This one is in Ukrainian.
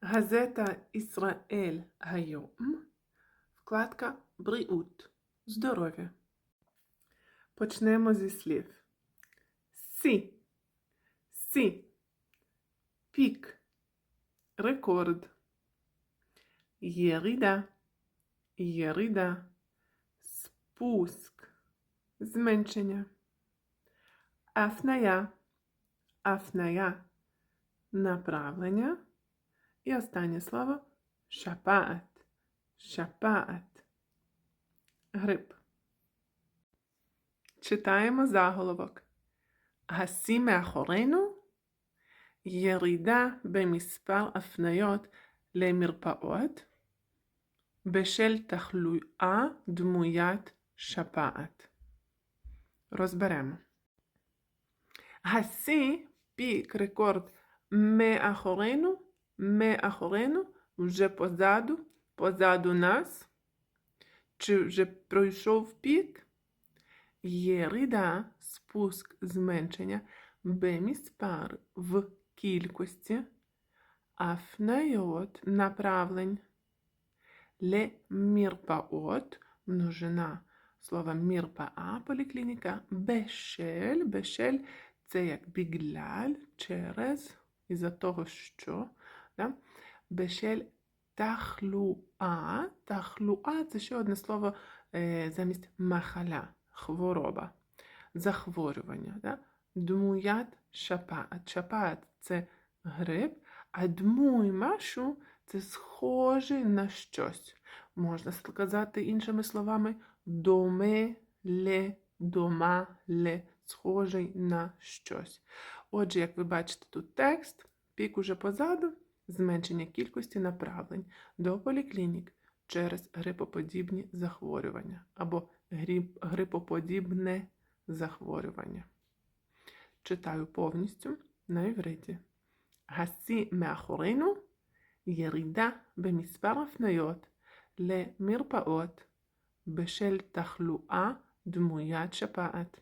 газета Ісраель Гайом, вкладка Бріут. Здоров'я. Почнемо зі слів. Сі. Сі. Пік. Рекорд. Єрида. Єрида. Спуск. Зменшення. Афная. Афная. Направлення. І останнє слово шапаат. Шапаат. Грип. читаємо заголовок. השיא מאחורינו, ירידה במספר הפניות למרפאות בשל תחלואה דמוית שפעת. розберемо. השיא, пік, рекорд מאחורינו, Меахорину вже позаду, позаду нас. Чи вже пройшов пік? Є ріда, спуск зменшення беміспар в кількості, а афнайот направлень. Ле мірпаот множина слова мірпаа поліклініка бешель. Бешель це як бігляль через із-за того, що да? бешель тахлуа, тахлуа – це ще одне слово е, замість махаля хвороба, захворювання. Да? Дмуят шапаат. Шапаат це грип, а дмуй машу це схожий на щось. Можна сказати іншими словами доме ле, дома ле, схожий на щось. Отже, як ви бачите, тут текст, пік уже позаду, зменшення кількості направлень до поліклінік через грипоподібні захворювання або гріп, грипоподібне захворювання. Читаю повністю на івриті. השיא מאחורינו, ירידה במספר הפניות למרפאות בשל תחלואה דמוית שפעת.